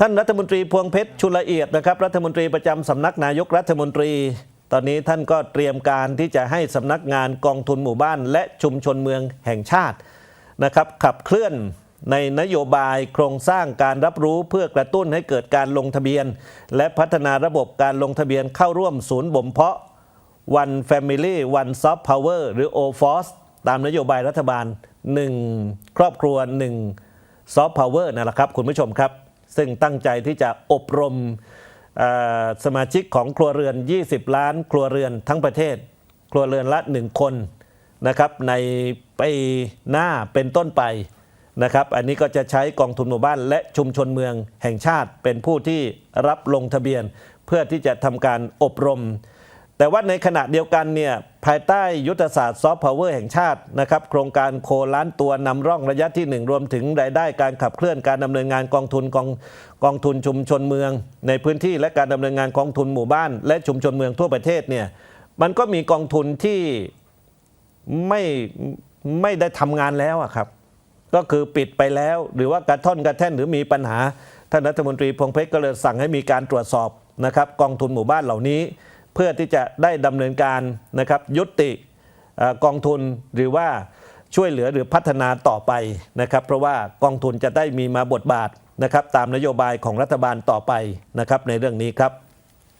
ท่านรัฐมนตรีพวงเพชรชุลเอียดนะครับ รัฐมนตรีประจำสำนักนายกรัฐมนตรี ตอนนี้ท่านก็เตรียมการที่จะให้สำนักงานกองทุนหมู่บ้าน และชุมชนเมืองแห่งชาตินะครับขับเคลื่อนในนโยบายโครงสร้างการรับรู้เพื่อกระตุ้นให้เกิดการลงทะเบียน และพัฒนาระบบการลงทะเบียนเข้าร่วมศูนย์บ่มเพาะ One Family One Soft Power หรือ OFOS ตามนโยบายรัฐบาล 1 ครอบครัว 1 Soft Power นั่นแหละครับ คุณผู้ชมครับ ซึ่งตั้งใจที่จะอบรมสมาชิกของครัวเรือน 20 ล้าน ครัวเรือนทั้งประเทศ ครัวเรือนละ 1 คนนะครับในปีหน้าเป็นต้นไปนะครับอันนี้ก็จะใช้กองทุนหมู่บ้านและชุมชนเมืองแห่งชาติเป็นผู้ที่รับลงทะเบียน เพื่อที่จะทำการอบรม แต่ว่าในขณะเดียวกันเนี่ยภายใต้ยุทธศาสตร์ซอฟต์พาวเวอร์แห่งชาตินะครับโครงการโคล้านตัวนำร่องระยะที่ 1 รวมถึงรายได้การขับเคลื่อนการดำเนินงานกองทุนกองกองทุนชุมชนเมือง ในพื้นที่และการดำเนินงานกองทุนหมู่บ้าน และชุมชนเมืองทั่วประเทศเนี่ยมันก็มีกองทุนที่ไม่ไม่ได้ทำงานแล้วครับก็คือปิดไปแล้วหรือว่ากระท่อนกระแท่นหรือมีปัญหาท่านรัฐมนตรีพงเพชรก็เลยสั่งให้มีการตรวจสอบนะครับกองทุนหมู่บ้านเหล่านี้ เพื่อที่จะได้ดำเนินการนะครับยุติกองทุนหรือว่าช่วยเหลือหรือพัฒนาต่อไปนะครับ เพราะว่ากองทุนจะได้มีมาบทบาทนะครับตามนโยบายของรัฐบาลต่อไปนะครับในเรื่องนี้ครับ